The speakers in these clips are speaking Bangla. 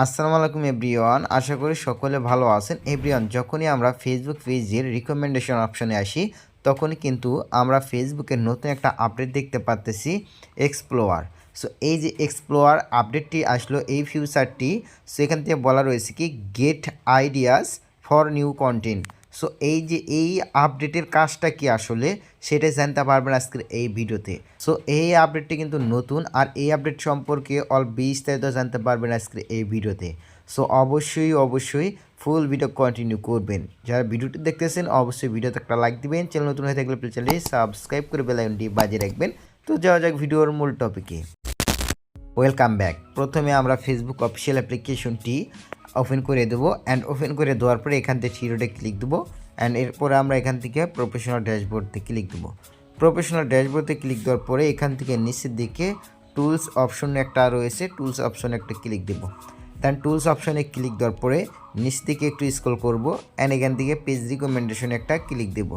আসসালামু আলাইকুম, এভরিওয়ান। আশা করি সকলে ভালো আছেন। এভরিওয়ান, যখনই আমরা ফেসবুক পেজের রিকমেন্ডেশন অপশনে আসি, তখনই কিন্তু আমরা ফেসবুকের নতুন একটা আপডেট দেখতে পাচ্তেছি এক্সপ্লোয়ার সো এই যে এক্সপ্লোয়ার আপডেটটি আসলো, এই ফিউচারটি সো এখান থেকে বলা রয়েছে কি get ideas for new content so এই যে, এই আপডেটের কাজটা কি আসলে? সেটাই জানতে পারবেন আজকের এই ভিডিওতে। সো এই আপডেটটি কিন্তু নতুন আর এই আপডেট সম্পর্কে অল বিস্তারিত জানতে পারবেন আজকের এই ভিডিওতে। সো অবশ্যই অবশ্যই ফুল ভিডিও কন্টিনিউ করবেন। যারা ভিডিওটি দেখতেছেন, অবশ্যই ভিডিওতে একটা লাইক দিবেন। চ্যানেল নতুন হয়ে থাকলে চ্যানেলটি সাবস্ক্রাইব করে বেলাইনটি বাজিয়ে রাখবেন। তো, যাওয়া যাক ভিডিওর মূল টপিকে ওয়েলকাম ব্যাক প্রথমে আমরা ফেসবুক অফিসিয়াল অ্যাপ্লিকেশনটি ওপেন করে দেবো অ্যান্ড ওপেন করে দেওয়ার পরে এখান থেকে থ্রিডে ক্লিক দেবো অ্যান্ড এরপরে আমরা এখান থেকে প্রফেশনাল ড্যাশবোর্ডতে ক্লিক দেবো। প্রফেশনাল ড্যাশবোর্ডে ক্লিক দেওয়ার পরে এখান থেকে নিচের দিকে টুলস অপশন একটা রয়েছে টুলস অপশনে একটা ক্লিক দেবো। দেন টুলস অপশনে ক্লিক দেওয়ার পরে নিচ থেকে একটু স্ক্রল করব অ্যান্ড এখান থেকে পেজ রিকমেন্ডেশনে একটা ক্লিক দেব।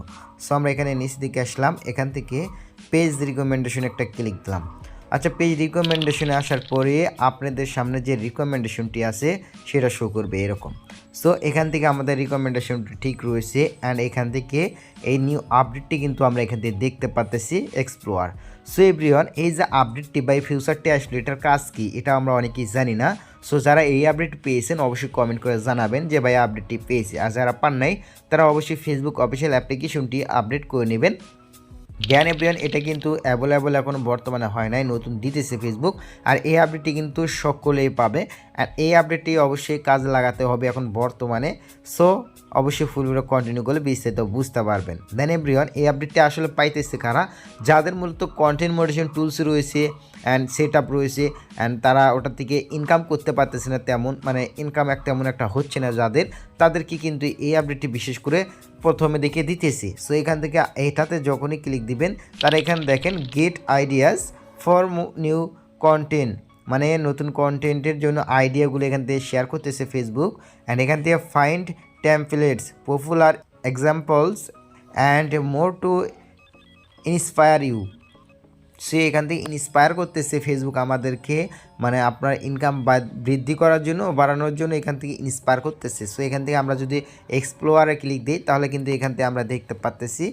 সো আমরা এখানে নিচ দিকে আসলাম, এখান থেকে পেজ রিকমেন্ডেশনে একটা ক্লিক দিলাম। আচ্ছা পেজ রিকমেন্ডেশনে আসার পরে আপনাদের সামনে যে রিকমেন্ডেশনটি আছে, সেটা শো করবে এরকম। সো এখান থেকে আমাদের রিকমেন্ডেশনটি ঠিক রয়েছে অ্যান্ড এখান থেকে এই নিউ আপডেটটি কিন্তু আমরা এখান থেকে দেখতে পাচ্তেছি এক্সপ্লোয়ার সো এভরিওয়ান এই যে আপডেটটি বা এই ফিউচারটি আসলে এটার কাজ কি, এটা আমরা অনেকেই জানি না। সো যারা এই আপডেট পেয়েছেন, অবশ্যই কমেন্ট করে জানাবেন যে, ভাই আপডেটটি পেয়েছে। আর যারা পান নাই, তারা অবশ্যই ফেসবুক অফিসিয়াল অ্যাপ্লিকেশনটি আপডেট করে নেবেন। জ্ঞান এভরিয়ান এটা কিন্তু অ্যাভেলেবল এখন বর্তমানে হয় নাই, নতুন দিতেছে ফেসবুক আর এই আপডেটটি কিন্তু সকলেই পাবে, আর এই আপডেটটি অবশ্যই কাজ লাগাতে হবে এখন বর্তমানে সো অবশ্যই ফুলগুলো কন্টিনিউ করলে বিস্তারিত বুঝতে পারবেন। দেন এভরিওয়ান এই আপডেটটি আসলে পাইতেছে কারা? যাদের মূলত কন্টেন্ট মডিশন টুলস রয়েছে অ্যান্ড সেট আপ রয়েছে অ্যান্ড তারা ওটা থেকে ইনকাম করতে পারতেছে না তেমন মানে ইনকাম এক তেমন একটা হচ্ছে না যাদের, তাদেরকে কিন্তু এই আপডেটটি বিশেষ করে প্রথমে দেখে দিতেছি। সো এখান থেকে এটাতে যখনই ক্লিক দিবেন, তারা এখানে দেখেন get ideas for new content মানে নতুন কন্টেন্টের জন্য আইডিয়াগুলো এখান থেকে শেয়ার করতেছে ফেসবুক অ্যান্ড এখান থেকে find templates popular examples and more to inspire you সে এখান থেকে ইন্সপায়ার করতেছে ফেসবুক আমাদেরকে মানে আপনার ইনকাম বৃদ্ধি করার জন্য, বাড়ানোর জন্য এখান থেকে ইন্সপায়ার করতেছে। সো এখান থেকে আমরা যদি এক্সপ্লোয়ারে ক্লিক দিই, তাহলে কিন্তু এখান থেকে আমরা দেখতে পাচ্তেছি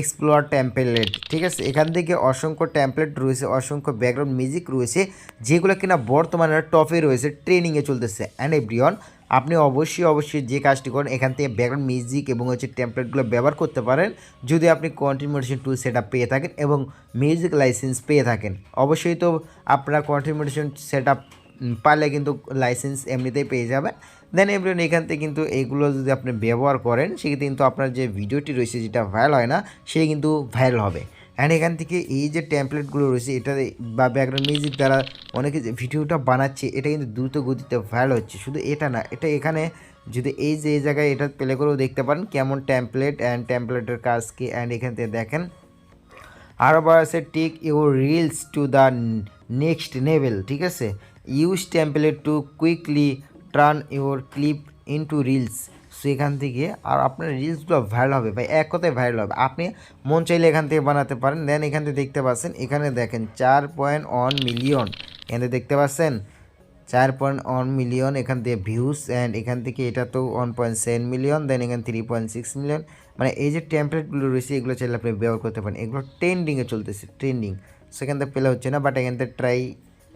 এক্সপ্লোয়ার ট্যাম্পলেট ঠিক আছে? এখান থেকে অসংখ্য ট্যাম্পলেট রয়েছে, অসংখ্য ব্যাকগ্রাউন্ড মিউজিক রয়েছে, যেগুলো কিনা বর্তমানে টপে রয়েছে ট্রেনিংয়ে চলতেছে। অ্যান্ড এভরিওয়ান আপনি অবশ্যই অবশ্যই যে কাজটি করেন, এখান থেকে ব্যাকগ্রাউন্ড মিউজিক এবং হচ্ছে টেমপ্লেটগুলো ব্যবহার করতে পারেন। যদি আপনি কন্টিনিউশন টুল সেট পেয়ে থাকেন এবং মিউজিক লাইসেন্স পেয়ে থাকেন, অবশ্যই তো আপনার কন্টিনিউশন সেট পারলে কিন্তু লাইসেন্স এমনিতেই পেয়ে যাবেন। দেন এভরিওয়ান এখান থেকে কিন্তু এইগুলো যদি আপনি ব্যবহার করেন, সেক্ষেত্রে কিন্তু আপনার যে ভিডিওটি রয়েছে যেটা ভাইরাল হয় না, সে কিন্তু ভাইরাল হবে। অ্যান্ড এখান থেকে এই যে ট্যাম্পলেটগুলো রয়েছে, এটা বা ব্যাকগ্রাউন্ড মিউজিক দ্বারা অনেকে যে ভিডিওটা বানাচ্ছে, এটা কিন্তু দ্রুত গতিতে ভাইরাল হচ্ছে। শুধু এটা না, এটা এখানে যদি এই যে, এই জায়গায় এটা প্লে করেও দেখতে পারেন, কেমন ট্যাম্পলেট অ্যান্ড ট্যাম্পলেটের কাজ কি অ্যান্ড এখান থেকে দেখেন। আরও বলা আছে take your reels to the next level ঠিক আছে? Use template to quickly turn your clip into reels so এখান থেকে আর আপনার রিলসগুলো ভাইরাল হবে ভাই, এক কথায় ভাইরাল হবে। আপনি মন চাইলে এখান থেকে বানাতে পারেন। দেন এখান থেকে দেখতে পাচ্ছেন, এখানে দেখেন চার পয়েন্ট ওয়ান মিলিয়ন এখান থেকে দেখতে পাচ্ছেন, চার পয়েন্ট ওয়ান মিলিয়ন এখান থেকে ভিউস অ্যান্ড এখান থেকে এটা তো one point seven million then এখানে থ্রি পয়েন্ট সিক্স মিলিয়ন মানে এই যে টেমপ্লেটগুলো রয়েছে, এগুলো চাইলে আপনি ব্যবহার করতে পারেন। এগুলো ট্রেন্ডিংয়ে চলতেছে ট্রেন্ডিং সেখান থেকে পেলে হচ্ছে না বাট এখান থেকে ট্রাই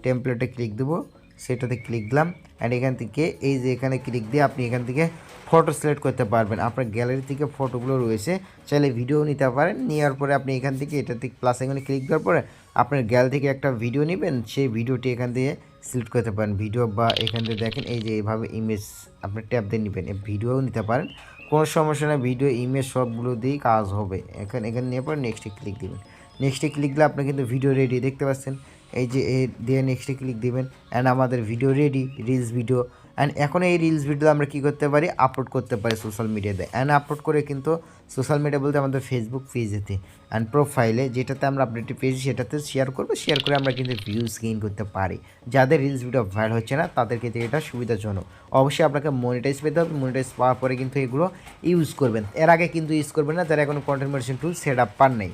টেমপ্লেটে ক্লিক দেবো। সেটাতে ক্লিক দিলাম অ্যান্ড এখান থেকে এই যে এখানে ক্লিক দিয়ে আপনি এখান থেকে ফটো সিলেক্ট করতে পারবেন। আপনার গ্যালারি থেকে ফটোগুলো রয়েছে, চাইলে ভিডিও নিতে পারেন। নেওয়ার পরে আপনি এখান থেকে এটাতে প্লাস এখানে ক্লিক দেওয়ার পরে আপনার গ্যালারি থেকে একটা ভিডিও নেবেন, সেই ভিডিওটি এখান থেকে সিলেক্ট করতে পারেন। ভিডিও বা এখান থেকে দেখেন, এই যে এইভাবে ইমেজ আপনি ট্যাপ দিয়ে নেবেন। ভিডিওও নিতে পারেন। কোনো সমস্যা না ভিডিও ইমেজ সবগুলো দিয়েই কাজ হবে। এখানে এখানে নেওয়ার পরে নেক্সটে ক্লিক দিবেন। নেক্সটে ক্লিক দিলে আপনি কিন্তু ভিডিও রেডি দেখতে পাচ্ছেন। এই যে, এই দিয়ে নেক্সটে ক্লিক দিবেন অ্যান্ড আমাদের video ready reels video and এখন এই রিলস ভিডিও আমরা কী করতে পারি? আপলোড করতে পারি সোশ্যাল মিডিয়াতে অ্যান্ড আপলোড করে কিন্তু সোশ্যাল মিডিয়া বলতে আমাদের ফেসবুক পেজেতে অ্যান্ড প্রোফাইলে যেটাতে আমরা আপডেটটি পেয়েছি, সেটাতে শেয়ার করব শেয়ার করে আমরা কিন্তু ভিউজ গেইন করতে পারি। যাদের রিলস ভিডিও ভাইরাল হচ্ছে না, তাদের ক্ষেত্রে এটা সুবিধাজনক। অবশ্যই আপনাকে মনিটাইজ পেতে হবে মনিটাইজ পাওয়ার পরে কিন্তু এগুলো ইউজ করবেন। এর আগে কিন্তু ইউজ করবেন না, যারা এখন content medicine tool set up পান নেই।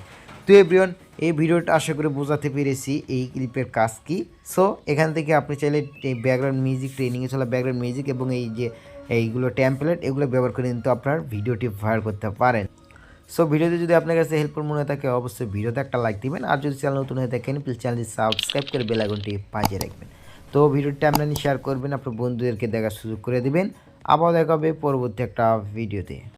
তো এভরিওয়ান এই ভিডিওটা আশা করে বোঝাতে পেরেছি এই ক্লিপের কাজ কি। সো এখান থেকে আপনি চাইলে এই ব্যাকগ্রাউন্ড মিউজিক ট্রেনিংয়ে চলা ব্যাকগ্রাউন্ড মিউজিক এবং এই যে এইগুলো ট্যাম্পলেট এগুলো ব্যবহার করে কিন্তু আপনার ভিডিওটি ভাইরাল করতে পারেন। সো ভিডিওতে যদি আপনার কাছে হেল্পফুল মনে হয় থাকে, অবশ্যই ভিডিওতে একটা লাইক দিবেন। আর যদি চ্যানেল নতুন হয়ে থাকেন প্লিজ চ্যানেলটি সাবস্ক্রাইব করে বেল আইকনটি বাজিয়ে রাখবেন। তো ভিডিওটি আপনারা শেয়ার করবেন, আপনার বন্ধুদেরকে দেখার সুযোগ করে দেবেন। আবার দেখা হবে পরবর্তী একটা ভিডিওতে